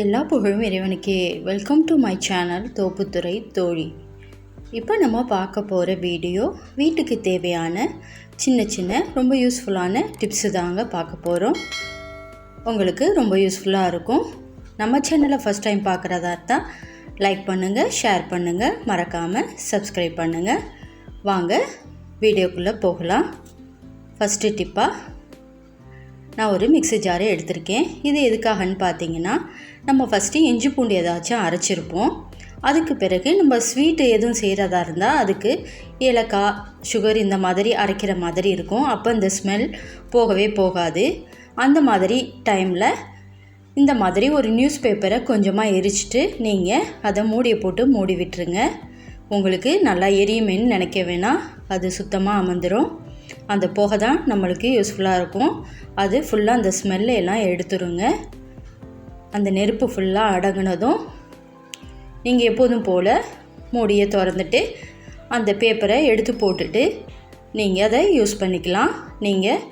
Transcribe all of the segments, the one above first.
எல்லா புகழும் இறைவனுக்கே. Welcome to my channel Thopputhurai Thozhi. இப்போ நம்ம பார்க்க போகிற வீடியோ வீட்டுக்கு தேவையான சின்ன சின்ன ரொம்ப யூஸ்ஃபுல்லான டிப்ஸு தாங்க பார்க்க போகிறோம் உங்களுக்கு ரொம்ப யூஸ்ஃபுல்லாக இருக்கும். நம்ம சேனலை ஃபஸ்ட் டைம் பார்க்குறதா இருந்தால் லைக் பண்ணுங்கள் ஷேர் பண்ணுங்கள் மறக்காமல் சப்ஸ்கிரைப் பண்ணுங்கள் வாங்க வீடியோக்குள்ளே போகலாம். ஃபஸ்ட்டு டிப்பாக நான் ஒரு மிக்ஸி ஜாரை எடுத்திருக்கேன். இது எதுக்காகன்னு பார்த்தீங்கன்னா நம்ம ஃபஸ்ட்டு இஞ்சி பூண்டு ஏதாச்சும் அரைச்சிருப்போம். அதுக்கு பிறகு நம்ம ஸ்வீட்டு எதுவும் செய்கிறதா இருந்தால் அதுக்கு ஏலக்காய் சுகர் இந்த மாதிரி அரைக்கிற மாதிரி இருக்கும். அப்போ இந்த ஸ்மெல் போகவே போகாது. அந்த மாதிரி டைமில் இந்த மாதிரி ஒரு நியூஸ் பேப்பரை கொஞ்சமாக எரிச்சிட்டு நீங்கள் அதை மூடியை போட்டு மூடி விட்டுருங்க. உங்களுக்கு நல்லா எரியுமேன்னு நினைக்க வேணாம். அது சுத்தமாக அமர்ந்துடும் அந்த புகை தான் நம்மளுக்கு யூஸ்ஃபுல்லாக இருக்கும். அது ஃபுல்லாக அந்த ஸ்மெல்லையெல்லாம் எடுத்துருங்க. அந்த நெருப்பு ஃபுல்லாக அடங்கினதும் நீங்கள் எப்போதும் போல் மூடியை திறந்துட்டு அந்த பேப்பரை எடுத்து போட்டுட்டு நீங்கள் அதை யூஸ் பண்ணிக்கலாம். நீங்கள்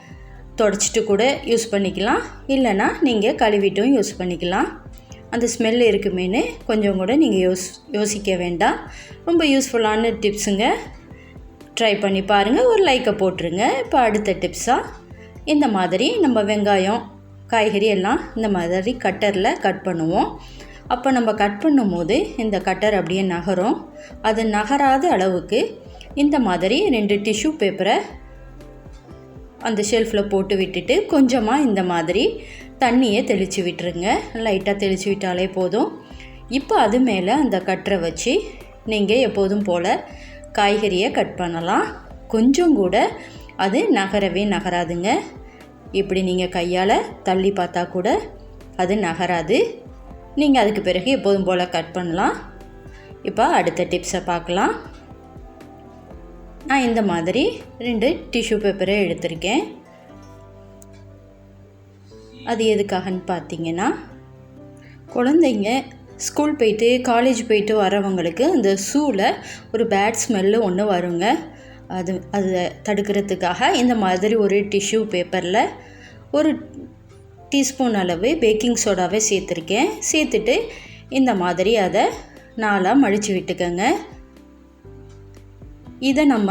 தொடச்சிட்டு கூட யூஸ் பண்ணிக்கலாம். இல்லைன்னா நீங்கள் கழுவிட்டும் யூஸ் பண்ணிக்கலாம். அந்த ஸ்மெல் இருக்குமேனு கொஞ்சம் கூட நீங்கள் யோஸ் யோசிக்க வேண்டாம். ரொம்ப யூஸ்ஃபுல்லான டிப்ஸுங்க ட்ரை பண்ணி பாருங்கள் ஒரு லைக்கை போட்டுருங்க. இப்போ அடுத்த டிப்ஸாக இந்த மாதிரி நம்ம வெங்காயம் காய்கறி எல்லாம் இந்த மாதிரி கட்டரில் கட் பண்ணுவோம். அப்போ நம்ம கட் பண்ணும்போது இந்த கட்டர் அப்படியே நகரும். அது நகராத அளவுக்கு இந்த மாதிரி ரெண்டு டிஷ்யூ பேப்பரை அந்த ஷெல்ஃபில் போட்டு விட்டுட்டு கொஞ்சமாக இந்த மாதிரி தண்ணியை தெளித்து விட்டுருங்க. லைட்டாக தெளித்து விட்டாலே போதும். இப்போ அது மேலே அந்த கட்டரை வச்சு நீங்கள் எப்போதும் போல் காய்கறியை கட் பண்ணலாம். கொஞ்சம் கூட அது நகரவே நகராதுங்க. இப்படி நீங்கள் கையால் தள்ளி பார்த்தா கூட அது நகராது. நீங்கள் அதுக்கு பிறகு எப்போதும் போல் கட் பண்ணலாம். இப்போ அடுத்த டிப்ஸை பார்க்கலாம். நான் இந்த மாதிரி ரெண்டு டிஷ்யூ பேப்பரை எடுத்திருக்கேன். அது எதுக்காகன்னு பார்த்தீங்கன்னா குழந்தைங்க ஸ்கூல் போயிட்டு காலேஜ் போயிட்டு வரவங்களுக்கு அந்த ஷூவில் ஒரு பேட் ஸ்மெல்லு ஒன்று வருங்க. அது அதை தடுக்கிறதுக்காக இந்த மாதிரி ஒரு டிஷ்யூ பேப்பரில் ஒரு டீஸ்பூன் அளவு பேக்கிங் சோடாவே சேர்த்துருக்கேன். சேர்த்துட்டு இந்த மாதிரி அதை நாளாக மடித்து விட்டுக்கோங்க. இதை நம்ம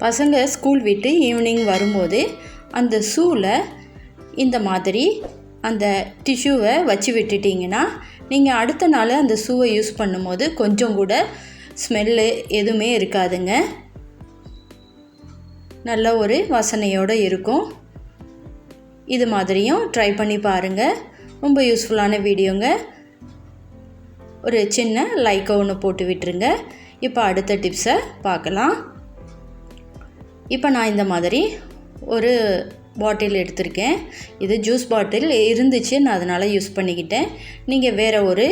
பசங்க ஸ்கூல் விட்டு ஈவினிங் வரும்போது அந்த ஷூவில் இந்த மாதிரி அந்த டிஷ்யூவை வச்சு விட்டுட்டிங்கன்னா நீங்கள் அடுத்த நாள் அந்த ஷூவை யூஸ் பண்ணும்போது கொஞ்சம் கூட ஸ்மெல்லு எதுவுமே இருக்காதுங்க. நல்ல ஒரு வாசனையோடு இருக்கும். இது மாதிரியும் ட்ரை பண்ணி பாருங்கள் ரொம்ப யூஸ்ஃபுல்லான வீடியோங்க. ஒரு சின்ன லைக்கை ஒன்று போட்டு விட்டுருங்க. இப்போ அடுத்த டிப்ஸை பார்க்கலாம். இப்போ நான் இந்த மாதிரி ஒரு பாட்டில் எடுத்திருக்கேன். இது ஜூஸ் பாட்டில் இருந்துச்சு நான் அதனால் யூஸ் பண்ணிக்கிட்டேன். நீங்கள் வேறு ஒரு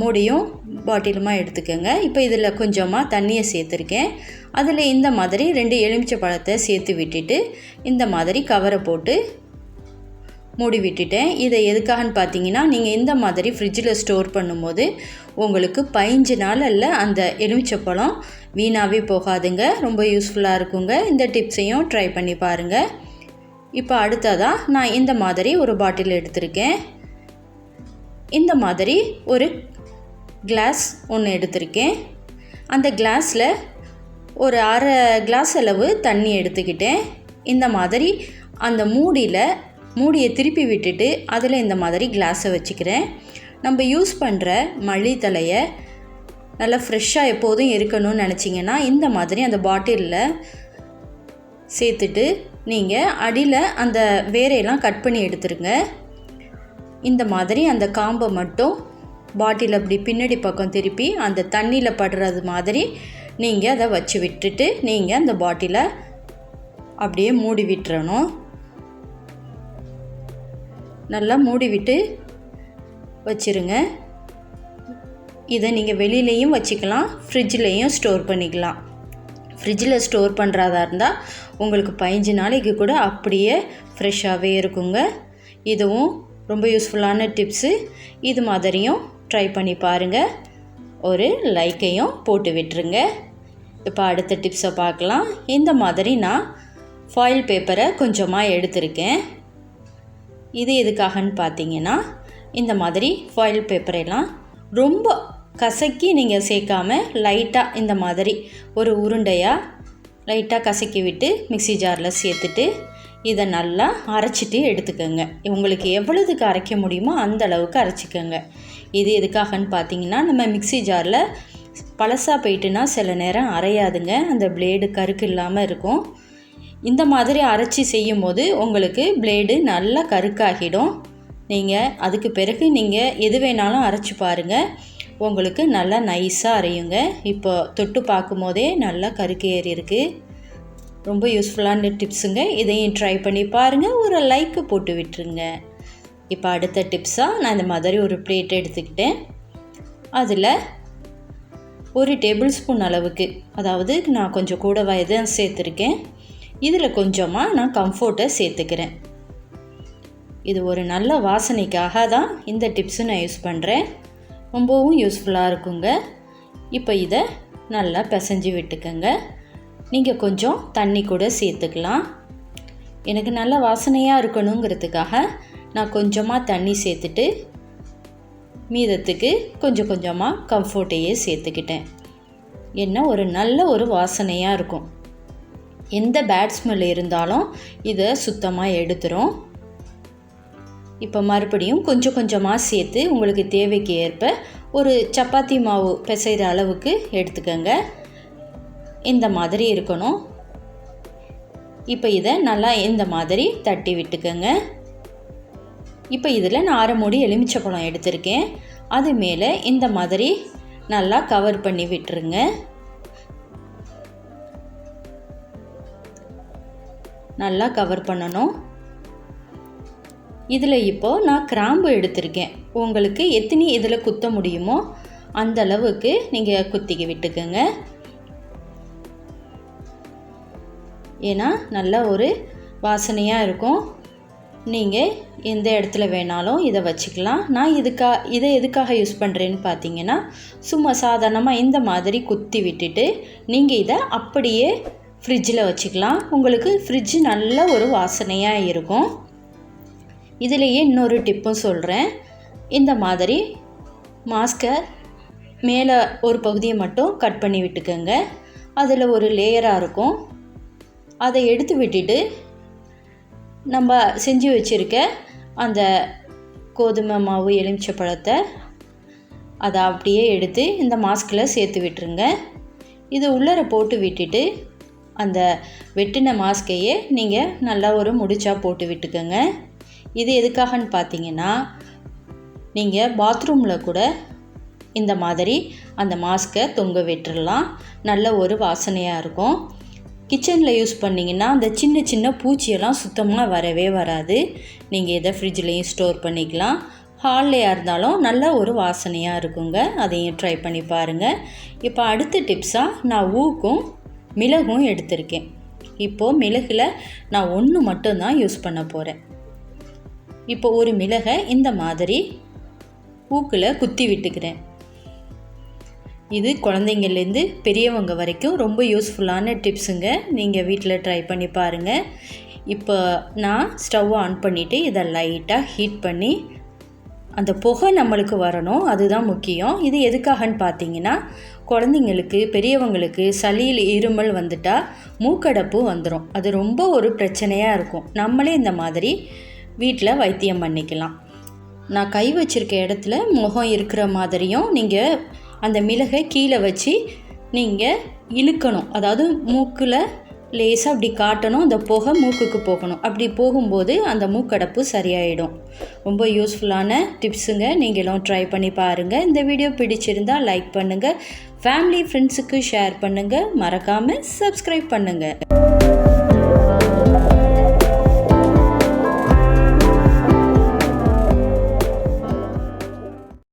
மூடியும் பாட்டிலுமாக எடுத்துக்கோங்க. இப்போ இதில் கொஞ்சமாக தண்ணியை சேர்த்துருக்கேன். அதில் இந்த மாதிரி ரெண்டு எலுமிச்சை பழத்தை சேர்த்து விட்டுட்டு இந்த மாதிரி கவரை போட்டு மூடி விட்டுட்டேன். இதை எதுக்காகன்னு பார்த்தீங்கன்னா நீங்கள் இந்த மாதிரி ஃப்ரிட்ஜில் ஸ்டோர் பண்ணும்போது உங்களுக்கு பதிஞ்சு நாள் அல்ல அந்த எலுமிச்சப்பழம் வீணாகவே போகாதுங்க. ரொம்ப யூஸ்ஃபுல்லாக இருக்குங்க. இந்த டிப்ஸையும் ட்ரை பண்ணி பாருங்கள் இப்போ அடுத்ததாக நான் இந்த மாதிரி ஒரு பாட்டில் எடுத்திருக்கேன். இந்த மாதிரி ஒரு கிளாஸ் ஒன்று எடுத்திருக்கேன். அந்த கிளாஸில் ஒரு அரை கிளாஸ் அளவு தண்ணி எடுத்துக்கிட்டேன். இந்த மாதிரி அந்த மூடியில் மூடியை திருப்பி விட்டுட்டு அதில் இந்த மாதிரி கிளாஸை வச்சுக்கிறேன். நம்ம யூஸ் பண்ணுற மல்லித்தலையை நல்லா ஃப்ரெஷ்ஷாக எப்போதும் இருக்கணும்னு நினச்சிங்கன்னா இந்த மாதிரி அந்த பாட்டிலில் சேர்த்துட்டு நீங்கள் அடியில் அந்த வேரையெல்லாம் கட் பண்ணி எடுத்துருங்க. இந்த மாதிரி அந்த காம்பை மட்டும் பாட்டில் அப்படி பின்னாடி பக்கம் திருப்பி அந்த தண்ணியில் படுறது மாதிரி நீங்கள் அதை வச்சு விட்டுட்டு நீங்கள் அந்த பாட்டிலை அப்படியே மூடி விட்டுறணும். நல்லா மூடி விட்டு வச்சுருங்க. இதை நீங்கள் வெளியிலையும் வச்சுக்கலாம் ஃப்ரிட்ஜ்லேயும் ஸ்டோர் பண்ணிக்கலாம். ஃப்ரிட்ஜில் ஸ்டோர் பண்ணுறதா இருந்தால் உங்களுக்கு பதினஞ்சு நாளைக்கு கூட அப்படியே ஃப்ரெஷ்ஷாகவே இருக்குங்க. இதுவும் ரொம்ப யூஸ்ஃபுல்லான டிப்ஸு இது மாதிரியும் ட்ரை பண்ணி பாருங்கள் ஒரு லைக்கையும் போட்டு விட்டுருங்க. இப்போ அடுத்த டிப்ஸை பார்க்கலாம். இந்த மாதிரி நான் ஃபாயில் பேப்பரை கொஞ்சமாக எடுத்திருக்கேன். இது எதுக்காகன்னு பார்த்தீங்கன்னா இந்த மாதிரி ஃபாயில் பேப்பரெல்லாம் ரொம்ப கசக்கி நீங்கள் சேர்க்காம லைட்டாக இந்த மாதிரி ஒரு உருண்டையாக லைட்டாக கசக்கி விட்டு மிக்ஸி ஜாரில் சேர்த்துட்டு இதை நல்லா அரைச்சிட்டு எடுத்துக்கோங்க. உங்களுக்கு எவ்வளவுக்கு அரைக்க முடியுமோ அந்த அளவுக்கு அரைச்சிக்கோங்க. இது எதுக்காகன்னு பார்த்தீங்கன்னா நம்ம மிக்ஸி ஜாரில் பழசாக போயிட்டுனா சில நேரம் அரையாதுங்க. அந்த பிளேடு கருக்கு இல்லாமல் இருக்கும். இந்த மாதிரி அரைச்சி செய்யும் போது உங்களுக்கு பிளேடு நல்லா கருக்காகிடும். நீங்கள் அதுக்கு பிறகு நீங்கள் எது வேணாலும் அரைச்சி பாருங்கள் உங்களுக்கு நல்லா நைஸாக அரையுங்க. இப்போ தொட்டு பார்க்கும் போதே நல்லா கருக்கு ஏறி இருக்குது ரொம்ப யூஸ்ஃபுல்லான டிப்ஸுங்க இதையும் ட்ரை பண்ணி பாருங்கள் ஒரு லைக்கு போட்டு விட்டுருங்க. இப்போ அடுத்த டிப்ஸாக நான் இந்த மாதிரி ஒரு பிளேட் எடுத்துக்கிட்டேன். அதில் ஒரு டேபிள் ஸ்பூன் அளவுக்கு அதாவது நான் கொஞ்சம் கூட வயதை சேர்த்துருக்கேன். இதில் கொஞ்சமாக நான் கம்ஃபோர்ட்டை சேர்த்துக்கிறேன். இது ஒரு நல்ல வாசனைக்காக தான் இந்த டிப்ஸு நான் யூஸ் பண்ணுறேன் ரொம்பவும் யூஸ்ஃபுல்லாக இருக்குங்க. இப்போ இதை நல்லா பிசைஞ்சு விட்டுக்கோங்க. நீங்கள் கொஞ்சம் தண்ணி கூட சேர்த்துக்கலாம். எனக்கு நல்ல வாசனையாக இருக்கணுங்கிறதுக்காக நான் கொஞ்சமாக தண்ணி சேர்த்துட்டு மீதத்துக்கு கொஞ்சம் கொஞ்சமாக கம்ஃபோர்ட்டையே சேர்த்துக்கிட்டேன். என்ன ஒரு நல்ல ஒரு வாசனையாக இருக்கும். எந்த பேட் ஸ்மெல் இருந்தாலும் இதை சுத்தமாக எடுத்துரும். இப்போ மறுபடியும் கொஞ்சம் கொஞ்சமாக சேர்த்து உங்களுக்கு தேவைக்கு ஏற்ப ஒரு சப்பாத்தி மாவு பிசைகிற அளவுக்கு எடுத்துக்கோங்க. இந்த மாதிரி இருக்கணும். இப்போ இதை நல்லா இந்த மாதிரி தட்டி விட்டுக்கோங்க. இப்போ இதில் நான் அரை மூடி எலுமிச்சப்பழம் எடுத்திருக்கேன். அது மேலே இந்த மாதிரி நல்லா கவர் பண்ணி விட்டுருங்க. நல்லா கவர் பண்ணணும். இதில் இப்போது நான் கிராம்பு எடுத்திருக்கேன். உங்களுக்கு எத்தனை இதில் குத்த முடியுமோ அந்த அளவுக்கு நீங்கள் குத்திக்க விட்டுக்கோங்க. ஏன்னா நல்ல ஒரு வாசனையாக இருக்கும். நீங்கள் எந்த இடத்துல வேணாலும் இதை வச்சுக்கலாம். நான் இதுக்கா இதை எதுக்காக யூஸ் பண்ணுறேன்னு பார்த்தீங்கன்னா சும்மா சாதாரணமாக இந்த மாதிரி குத்தி விட்டுட்டு நீங்கள் இதை அப்படியே ஃப்ரிட்ஜில் வச்சுக்கலாம். உங்களுக்கு ஃப்ரிட்ஜ் நல்ல ஒரு வாசனையாக இருக்கும். இதுலேயே இன்னொரு டிப்பும் சொல்கிறேன் இந்த மாதிரி மாஸ்கை மேலே ஒரு பகுதியை மட்டும் கட் பண்ணி விட்டுக்கோங்க. அதில் ஒரு லேயராக இருக்கும். அதை எடுத்து விட்டுட்டு நம்ம செஞ்சு வச்சுருக்க அந்த கோதுமை மாவு எலுமிச்சை பழத்தை அதை அப்படியே எடுத்து இந்த மாஸ்கில் சேர்த்து விட்டுருங்க. இது உள்ளர போட்டு விட்டுட்டு அந்த வெட்டின மாஸ்கையே நீங்கள் நல்லா ஒரு முடிச்சா போட்டு விட்டுக்கோங்க. இது எதுக்காகன்னு பார்த்தீங்கன்னா நீங்கள் பாத்ரூமில் கூட இந்த மாதிரி அந்த மாஸ்கை தொங்க விட்டுறலாம். நல்ல ஒரு வாசனையாக இருக்கும். கிச்சனில் யூஸ் பண்ணிங்கன்னா அந்த சின்ன சின்ன பூச்சியெல்லாம் சுத்தமாக வரவே வராது. நீங்கள் இதை ஃப்ரிட்ஜ்லேயும் ஸ்டோர் பண்ணிக்கலாம். ஹால்லையாக இருந்தாலும் நல்ல ஒரு வாசனையாக இருக்குங்க. அதையும் ட்ரை பண்ணி பாருங்கள் இப்போ அடுத்த டிப்ஸாக நான் ஊக்கும் மிளகும் எடுத்திருக்கேன். இப்போது மிளகில் நான் ஒன்று மட்டும்தான் யூஸ் பண்ண போகிறேன் இப்போ ஒரு மிளகை இந்த மாதிரி பூக்கில் குத்தி விட்டுக்கிறேன். இது குழந்தைங்கள்லேருந்து பெரியவங்க வரைக்கும் ரொம்ப யூஸ்ஃபுல்லான டிப்ஸுங்க நீங்கள் வீட்டில் ட்ரை பண்ணி பாருங்கள் இப்போ நான் ஸ்டவ் ஆன் பண்ணிவிட்டு இதை லைட்டாக ஹீட் பண்ணி அந்த புகை நம்மளுக்கு வரணும் அதுதான் முக்கியம். இது எதுக்காகன்னு பார்த்தீங்கன்னா குழந்தைங்களுக்கு பெரியவங்களுக்கு சளியில் இருமல் வந்துட்டால் மூக்கடப்பு வந்துடும் அது ரொம்ப ஒரு பிரச்சனையாக இருக்கும். நம்மளே இந்த மாதிரி வீட்டில் வைத்தியம் பண்ணிக்கலாம். நான் கை வச்சுருக்க இடத்துல முகம் இருக்கிற மாதிரியும் நீங்கள் அந்த மிளகை கீழே வச்சு நீங்கள் இழுக்கணும். அதாவது மூக்கில் லேசாக அப்படி காட்டணும். அந்த புகை மூக்குக்கு போகணும். அப்படி போகும்போது அந்த மூக்கடப்பு சரியாயிடும். ரொம்ப யூஸ்ஃபுல்லான டிப்ஸுங்க நீங்களும் ட்ரை பண்ணி பாருங்கள் இந்த வீடியோ பிடிச்சிருந்தால் லைக் பண்ணுங்கள் ஃபேமிலி ஃப்ரெண்ட்ஸுக்கு ஷேர் பண்ணுங்கள் மறக்காமல் சப்ஸ்கிரைப் பண்ணுங்கள்